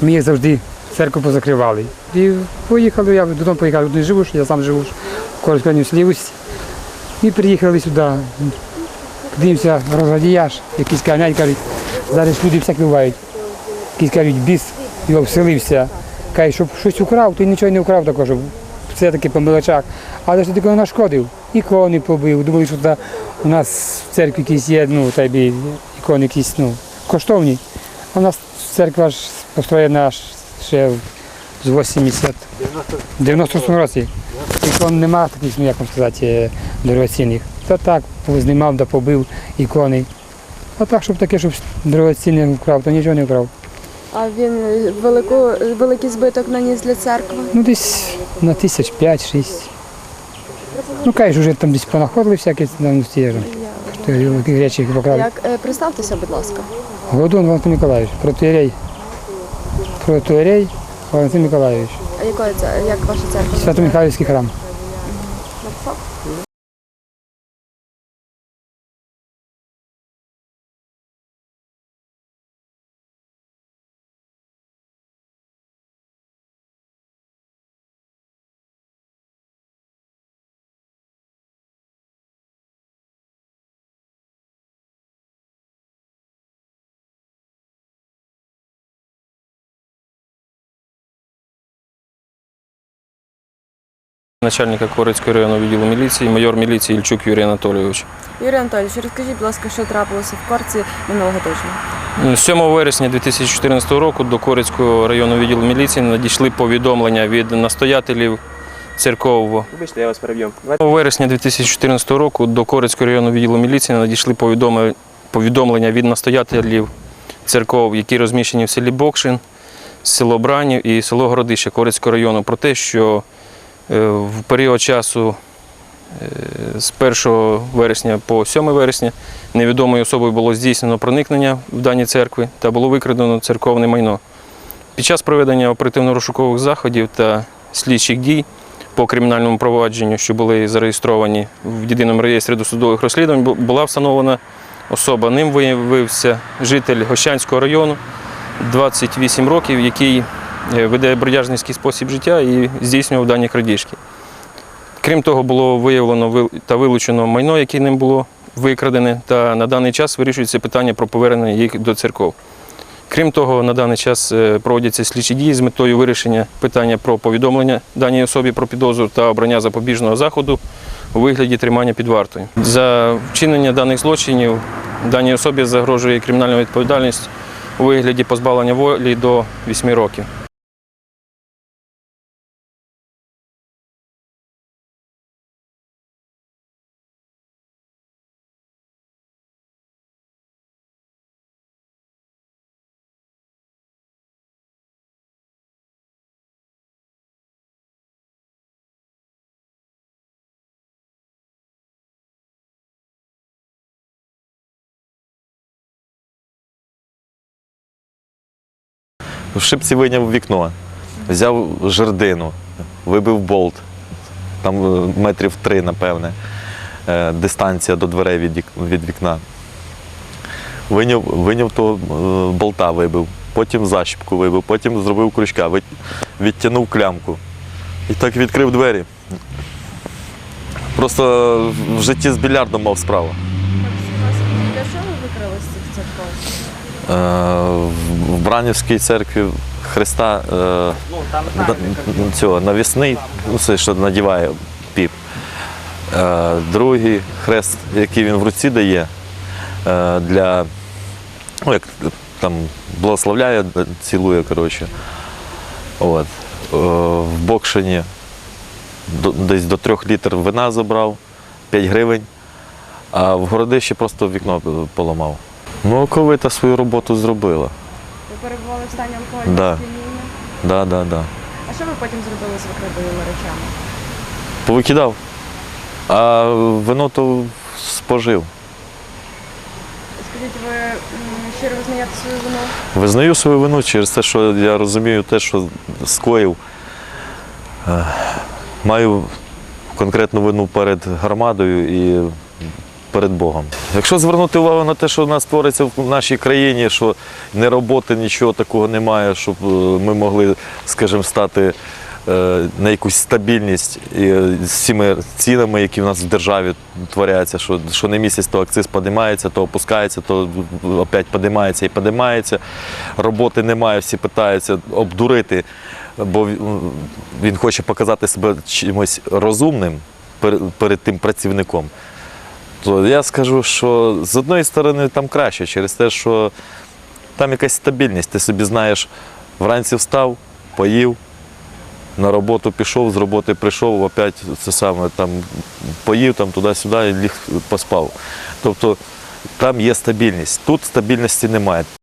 Ми завжди церкву позакривали. І поїхали, я додому поїхав, не живу, я сам живу в Корольському селі Усть. І приїхали сюди. Дивимося, розгадіяж, якісь канять, кажуть, зараз люди всякі бувають. Якісь кажуть, біс його вселився. Каже, щоб щось украв, то й нічого не украв щоб все таки по мелочах. Але ж тільки нашкодив. Ікони побив. Думали, що та у нас в церкві якісь є, ну, та ікони якісь, ну, коштовні. А у нас церква ж построєна аж ще з 80 98 році. Ікон нема таких, ну як вам сказати, е, дорогоцінних. Та так, знімав да побив ікони. А так, щоб таке, щоб дорогоцінне вкрав, то нічого не вкрав. А він велику, великий збиток наніс для церкви. Ну десь на тисяч п'ять-шість. Ну, кажеш, вже там десь понаходили всякі ну, ті великі речі покрали. Як е, представтеся, будь ласка. Голодун Валентин Миколаївич, протиерей. Протиерей Валентин Миколаївич. А якої це як ваша церква? Свято-Михайлівський храм. Начальника Корицького районного відділу міліції, майор міліції Ільчук Юрій Анатолійович. Юрій Анатолійович, розкажіть, будь ласка, що трапилося в Корці минулого тижня? 7 вересня 2014 року до Корицького районного відділу міліції надійшли повідомлення від настоятелів церкового. Вибачте, я вас переб'ю. 7 вересня 2014 року до Корицького районного відділу міліції надійшли повідомлення від настоятелів церков, які розміщені в селі Бокшин, село Бранів і село Городище Корицького району, про те, що в період часу е, з 1 вересня по 7 вересня невідомою особою було здійснено проникнення в дані церкви та було викрадено церковне майно. Під час проведення оперативно-розшукових заходів та слідчих дій по кримінальному провадженню, що були зареєстровані в єдиному реєстрі досудових розслідувань, була встановлена особа. Ним виявився житель Гощанського району, 28 років, який е, веде бродяжницький спосіб життя і здійснював дані крадіжки. Крім того, було виявлено та вилучено майно, яке ним було викрадене, та на даний час вирішується питання про повернення їх до церков. Крім того, на даний час е, проводяться слідчі дії з метою вирішення питання про повідомлення даній особі про підозру та обрання запобіжного заходу у вигляді тримання під вартою. За вчинення даних злочинів даній особі загрожує кримінальна відповідальність у вигляді позбавлення волі до 8 років. В шипці вийняв вікно, взяв жердину, вибив болт, там е, метрів три, напевне, е, дистанція до дверей від, вікна. Виняв, виняв того е, болта, вибив, потім защіпку вибив, потім зробив крючка, від- відтягнув клямку. І так відкрив двері. Просто в житті з більярдом мав справу. Для чого ви викрали з цих церков? Е, в- В Бранівській церкві Христа е, цього, навісний, ну це що надіває піп. Е, Другий хрест, який він в руці дає, е, для ну, як там благословляє, цілує, коротше. От. Е, В Бокшині десь до трьох літр вина забрав, 5 гривень, а в городищі просто вікно поламав. Ну, оковита свою роботу зробила. Ви перебували в стані алкогольного Да. сп'яніння? Да, да, да. А що ви потім зробили з викраденими речами? Повикидав. А вино то спожив. Скажіть, ви м, щиро визнаєте свою вину? Визнаю свою вину через те, що я розумію те, що скоїв. Е, Маю конкретну вину перед громадою і перед Богом. Якщо звернути увагу на те, що в нас твориться в нашій країні, що не роботи, нічого такого немає, щоб е, ми могли, скажімо, стати е, на якусь стабільність з цими цінами, які в нас в державі творяться, що, що не місяць то акциз піднімається, то опускається, то опять піднімається і піднімається. Роботи немає, всі питаються обдурити, бо він- хоче показати себе чимось розумним перед тим працівником. То я скажу, що з одної сторони там краще, через те, що там якась стабільність. Ти собі знаєш, вранці встав, поїв, на роботу пішов, з роботи прийшов, опять це саме там поїв там туди-сюди і ліг поспав. Тобто там є стабільність. Тут стабільності немає.